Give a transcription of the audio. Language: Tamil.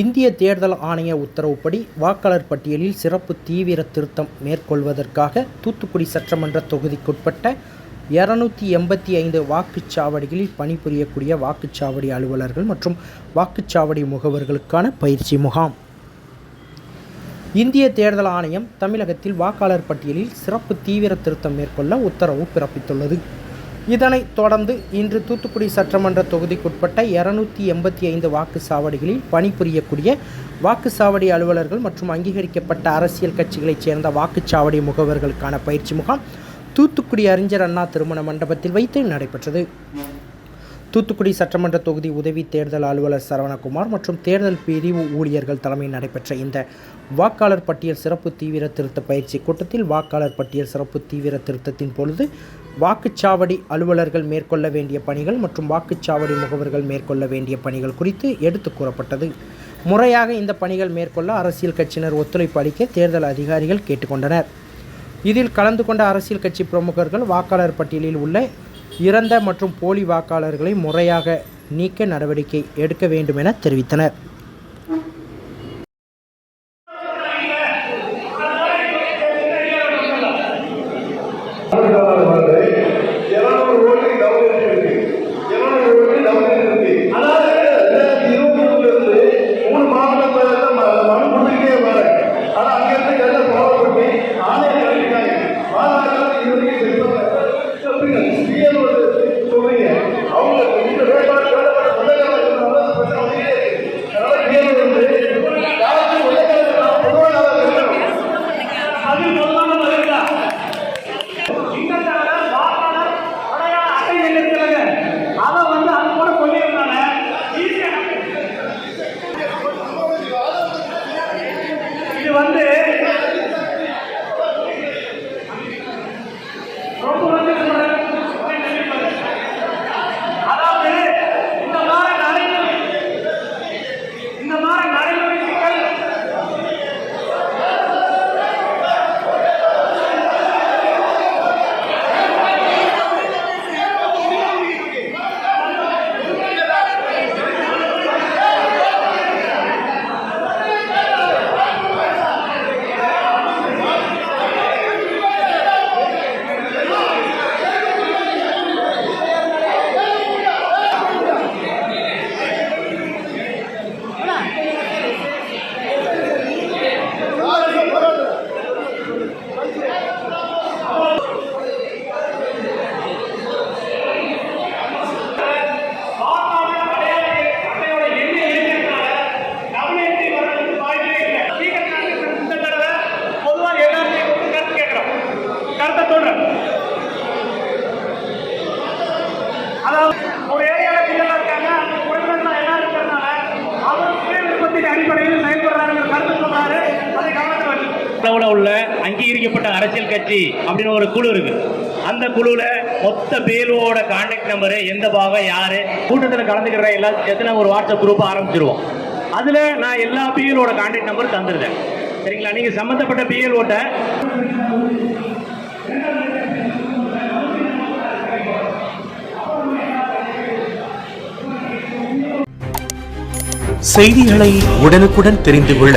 இந்திய தேர்தல் ஆணைய உத்தரவுப்படி வாக்காளர் பட்டியலில் சிறப்பு தீவிர திருத்தம் மேற்கொள்வதற்காக தூத்துக்குடி சட்டமன்ற தொகுதிக்குட்பட்ட இரநூத்தி எண்பத்தி ஐந்து வாக்குச்சாவடிகளில் பணிபுரியக்கூடிய வாக்குச்சாவடி அலுவலர்கள் மற்றும் வாக்குச்சாவடி முகவர்களுக்கான பயிற்சி முகாம். இந்திய தேர்தல் ஆணையம் தமிழகத்தில் வாக்காளர் பட்டியலில் சிறப்பு தீவிர திருத்தம் மேற்கொள்ள உத்தரவு பிறப்பித்துள்ளது. இதனைத் தொடர்ந்து இன்று தூத்துக்குடி சட்டமன்ற தொகுதிக்குட்பட்ட இரநூத்தி எண்பத்தி ஐந்து வாக்குச்சாவடிகளில் பணிபுரியக்கூடிய வாக்குச்சாவடி அலுவலர்கள் மற்றும் அங்கீகரிக்கப்பட்ட அரசியல் கட்சிகளைச் சேர்ந்த வாக்குச்சாவடி முகவர்களுக்கான பயிற்சி முகாம் தூத்துக்குடி அறிஞர் அண்ணா திருமண மண்டபத்தில் வைத்து நடைபெற்றது. தூத்துக்குடி சட்டமன்ற தொகுதி உதவி தேர்தல் அலுவலர் சரவணகுமார் மற்றும் தேர்தல் பிரிவு ஊழியர்கள் தலைமையில் நடைபெற்ற இந்த வாக்காளர் பட்டியல் சிறப்பு தீவிர திருத்த பயிற்சி கூட்டத்தில் வாக்காளர் பட்டியல் சிறப்பு தீவிர திருத்தத்தின் பொழுது வாக்குச்சாவடி அலுவலர்கள் மேற்கொள்ள வேண்டிய பணிகள் மற்றும் வாக்குச்சாவடி முகவர்கள் மேற்கொள்ள வேண்டிய பணிகள் குறித்து எடுத்து கூறப்பட்டது. முறையாக இந்த பணிகள் மேற்கொள்ள அரசியல் கட்சியினர் ஒத்துழைப்பு அளிக்க தேர்தல் அதிகாரிகள் கேட்டுக்கொண்டனர் இதில் கலந்து கொண்ட அரசியல் கட்சி பிரமுகர்கள் வாக்காளர் பட்டியலில் உள்ள இறந்த மற்றும் போலி வாக்காளர்களை முறையாக நீக்க நடவடிக்கை எடுக்க வேண்டும் என தெரிவித்தனர். உள்ள அங்கீகரிக்கப்பட்ட அரசியல் கட்சி அப்படின்னு ஒரு குழு இருக்கு. அந்த குழுல மொத்த பேரோட கான்டாக்ட் நம்பர் எந்த பாகம் யாரு கூட்டத்தில் கலந்துக்கிற எல்லா எத்தனை ஒரு வாட்ஸ்அப் குரூப் ஆரம்பிச்சிருவோம். அதுல நான் எல்லா பிஎலோட கான்டாக்ட் நம்பர் தந்துருந்தேன் சரிங்களா? நீங்க சம்பந்தப்பட்ட பிஎல்ஓட்ட செய்திகளை உடனுக்குடன் தெரிந்து கொள்ள